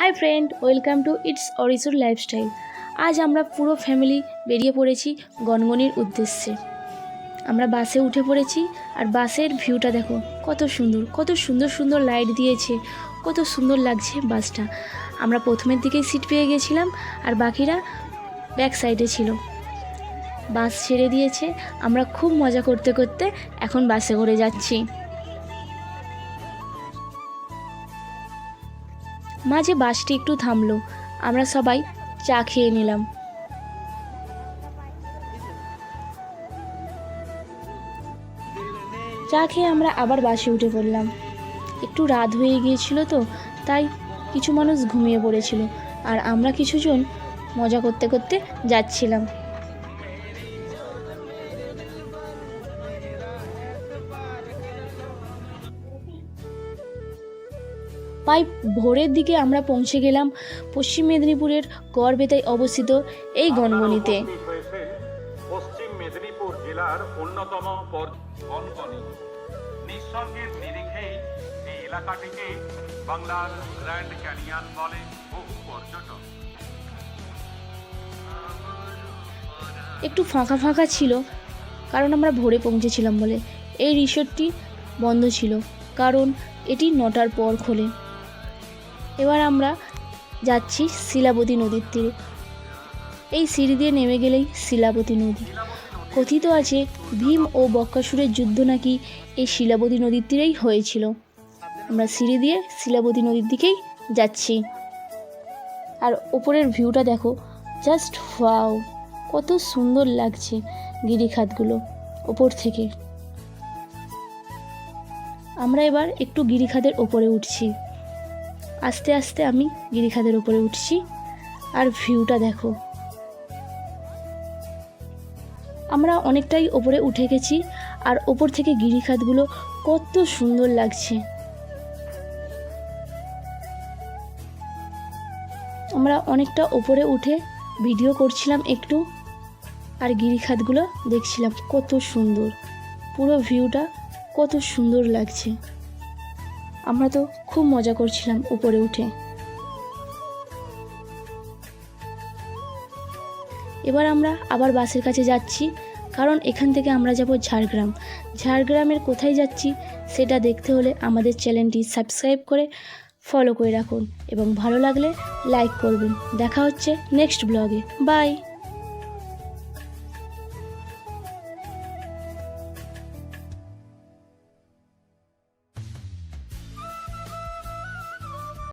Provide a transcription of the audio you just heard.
Hi friend, welcome to it's Arijur lifestyle. আজ আমরা পুরো ফ্যামিলি বেরিয়ে পড়েছি গনগনির উদ্দেশ্যে। আমরা বাসে উঠে পড়েছি আর বাসের ভিউটা দেখো, কত সুন্দর কত সুন্দর সুন্দর লাইট দিয়েছে, কত সুন্দর লাগছে বাসটা। আমরা প্রথমের দিকেই সিট পেয়ে গেছিলাম আর বাকিরা ব্যাক সাইডে ছিল। বাস ছেড়ে দিয়েছে, আমরা খুব মজা করতে করতে এখন বাসে করে যাচ্ছি। মাঝে বাসটি একটু থামলো। আমরা সবাই চা খেয়ে নিলাম। চা খেয়ে আমরা আবার বাসে উঠে পড়লাম। একটু রাত হয়ে গিয়েছিল তো, তাই কিছু মানুষ ঘুমিয়ে পড়েছিল। আর আমরা কিছুজন মজা করতে করতে যাচ্ছিলাম। প্রায় ভোরের দিকে আমরা পৌঁছে গেলাম পশ্চিম মেদিনীপুরের গড়বেতায় অবস্থিত এই গনগনিতে পশ্চিম মেদিনীপুর জেলার অন্যতম গনগনি নিরিখেই এই এলাকাটিকে বাংলার গ্র্যান্ড ক্যানিয়ন বলে বহু পর্যটক। একটু ফাঁকা ফাঁকা ছিল কারণ আমরা ভোরে পৌঁছেছিলাম বলে। এই রিসোর্টটি বন্ধ ছিল কারণ এটি নটার পর খোলে। এবার আমরা যাচ্ছি শিলাবতী নদীর তীরে। এই সিঁড়ি দিয়ে নেমে গেলেই শিলাবতী নদী। কথিত আছে, ভীম ও বক্কাসুরের যুদ্ধ নাকি এই শিলাবতী নদীর তীরেই হয়েছিল। আমরা সিঁড়ি দিয়ে শিলাবতী নদীর দিকেই যাচ্ছি। আর ওপরের ভিউটা দেখো, জাস্ট ওয়াও, কত সুন্দর লাগছে গিরিখাতগুলো ওপর থেকে। আমরা এবার একটু গিরিখাতের ওপরে উঠছি। আস্তে আস্তে আমি গিরিখাতের উপরে উঠছি। আর ভিউটা দেখো। আমরা অনেকটাই ওপরে উঠে গেছি, আর ওপর থেকে গিরিখাতগুলো কত সুন্দর লাগছে। আমরা অনেকটা ওপরে উঠে ভিডিও করছিলাম একটু, আর গিরিখাতগুলো দেখছিলাম কত সুন্দর। পুরো ভিউটা কত সুন্দর লাগছে। আমরা তো খুব মজা করছিলাম উপরে উঠে। এবার আমরা আবার বাসের কাছে যাচ্ছি, কারণ এখান থেকে আমরা যাব ঝাড়গ্রাম। ঝাড়গ্রামের কোথায় যাচ্ছি সেটা দেখতে হলে আমাদের চ্যানেলটি সাবস্ক্রাইব করে ফলো করে রাখুন এবং ভালো লাগলে লাইক করবেন। দেখা হচ্ছে নেক্সট ব্লগে বাই